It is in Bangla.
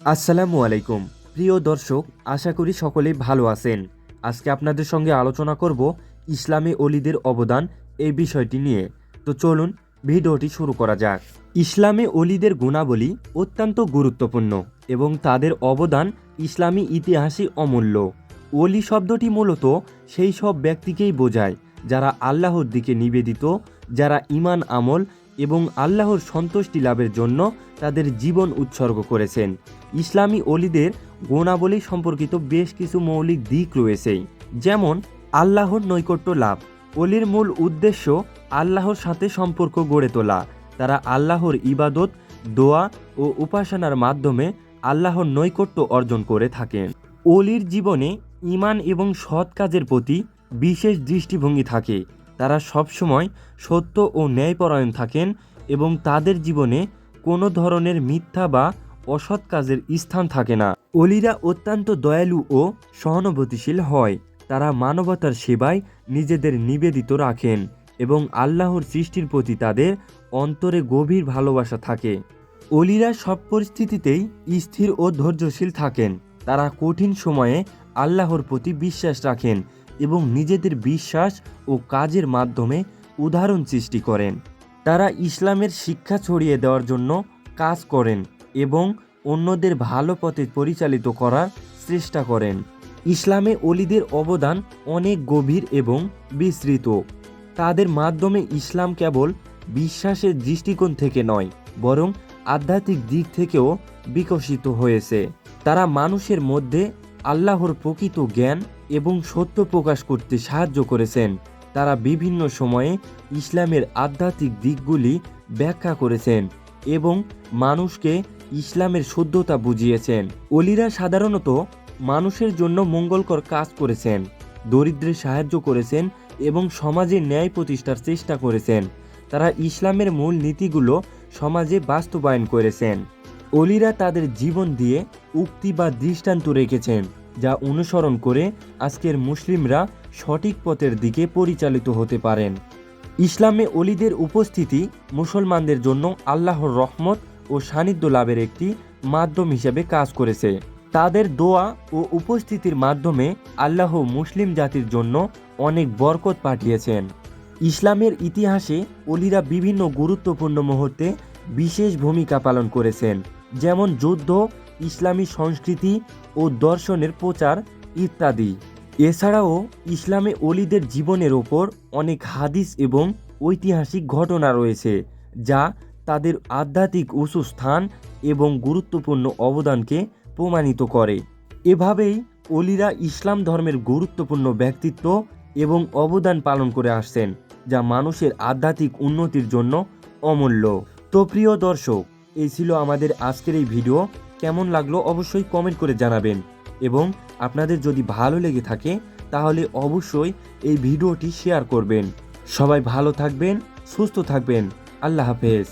আসসালামু আলাইকুম। প্রিয় দর্শক, আশা করি সকলেই ভালো আছেন। আজকে আপনাদের সঙ্গে আলোচনা করব ইসলামী অলিদের অবদান এই বিষয়টি নিয়ে। তো চলুন, ভিডিওটি শুরু করা যাক। ইসলামী অলিদের গুণাবলী অত্যন্ত গুরুত্বপূর্ণ এবং তাদের অবদান ইসলামী ইতিহাসে অমূল্য। অলি শব্দটি মূলত সেই সব ব্যক্তিকেই বোঝায় যারা আল্লাহর দিকে নিবেদিত, যারা ইমান আমল এবং আল্লাহর সন্তুষ্টি লাভের জন্য তাদের জীবন উৎসর্গ করেছেন। ইসলামী অলিদের গুণাবলী সম্পর্কিত বেশ কিছু মৌলিক দিক রয়েছে, যেমন আল্লাহর নৈকট্য লাভ। অলির মূল উদ্দেশ্য আল্লাহর সাথে সম্পর্ক গড়ে তোলা। তারা আল্লাহর ইবাদত, দোয়া ও উপাসনার মাধ্যমে আল্লাহর নৈকট্য অর্জন করে থাকেন। অলির জীবনে ইমান এবং সৎ কাজের প্রতি বিশেষ দৃষ্টিভঙ্গি থাকে। তারা সবসময় সত্য ও ন্যায়পরায়ণ থাকেন এবং তাদের জীবনে কোনো ধরনের মিথ্যা বা অসৎ কাজের স্থান থাকে না। অলিরা অত্যন্ত দয়ালু ও সহানুভূতিশীল হয়। তারা মানবতার সেবায় নিজেদের নিবেদিত রাখেন এবং আল্লাহর সৃষ্টির প্রতি তাদের অন্তরে গভীর ভালোবাসা থাকে। অলিরা সব পরিস্থিতিতেই স্থির ও ধৈর্যশীল থাকেন। তারা কঠিন সময়ে আল্লাহর প্রতি বিশ্বাস রাখেন এবং নিজেদের বিশ্বাস ও কাজের মাধ্যমে উদাহরণ সৃষ্টি করেন। তারা ইসলামের শিক্ষা ছড়িয়ে দেওয়ার জন্য কাজ করেন এবং অন্যদের ভালো পথে পরিচালিত করার চেষ্টা করেন। ইসলামে অলিদের অবদান অনেক গভীর এবং বিস্তৃত। তাদের মাধ্যমে ইসলাম কেবল বিশ্বাসের দৃষ্টিকোণ থেকে নয়, বরং আধ্যাত্মিক দিক থেকেও বিকশিত হয়েছে। তারা মানুষের মধ্যে আল্লাহর প্রকৃত জ্ঞান এবং সত্য প্রকাশ করতে সাহায্য করেছেন। তারা বিভিন্ন সময়ে ইসলামের আধ্যাত্মিক দিকগুলি ব্যাখ্যা করেছেন এবং মানুষকে ইসলামের শুদ্ধতা বুঝিয়েছেন। অলিরা সাধারণত মানুষের জন্য মঙ্গলকর কাজ করেছেন, দরিদ্রের সাহায্য করেছেন এবং সমাজে ন্যায় প্রতিষ্ঠার চেষ্টা করেছেন। তারা ইসলামের মূল নীতিগুলো সমাজে বাস্তবায়ন করেছেন। অলিরা তাদের জীবন দিয়ে উক্তি বা দৃষ্টান্ত রেখেছেন। যা অনুসরণ করে আজকের মুসলিমরা সঠিক পথের দিকে পরিচালিত হতে পারেন। ইসলামে অলিদের উপস্থিতি মুসলমানদের জন্য আল্লাহর রহমত ও সান্নিধ্য লাভের একটি মাধ্যম হিসেবে কাজ করেছে। তাদের দোয়া ও উপস্থিতির মাধ্যমে আল্লাহ মুসলিম জাতির জন্য অনেক বরকত পাঠিয়েছেন। ইসলামের ইতিহাসে অলিরা বিভিন্ন গুরুত্বপূর্ণ মুহূর্তে বিশেষ ভূমিকা পালন করেছেন, যেমন যুদ্ধ ইসলামী সংস্কৃতি ও দর্শনের প্রচার ইত্যাদি। এছাড়াও ইসলামে অলিদের জীবনের ওপর অনেক হাদিস এবং ঐতিহাসিক ঘটনা রয়েছে, যা তাদের আধ্যাত্মিক উঁচু স্থান এবং গুরুত্বপূর্ণ অবদানকে প্রমাণিত করে। এভাবেই অলিরা ইসলাম ধর্মের গুরুত্বপূর্ণ ব্যক্তিত্ব এবং অবদান পালন করে আসছেন, যা মানুষের আধ্যাত্মিক উন্নতির জন্য অমূল্য। তো প্রিয় দর্শক, এই ছিল আমাদের আজকের এই ভিডিও। কেমন লাগল অবশ্যই কমেন্ট করে জানাবেন। এবং আপনাদের যদি ভালো লেগে থাকে, তাহলে অবশ্যই এই ভিডিওটি শেয়ার করবেন। সবাই ভালো থাকবেন, সুস্থ থাকবেন। আল্লাহ হাফেজ।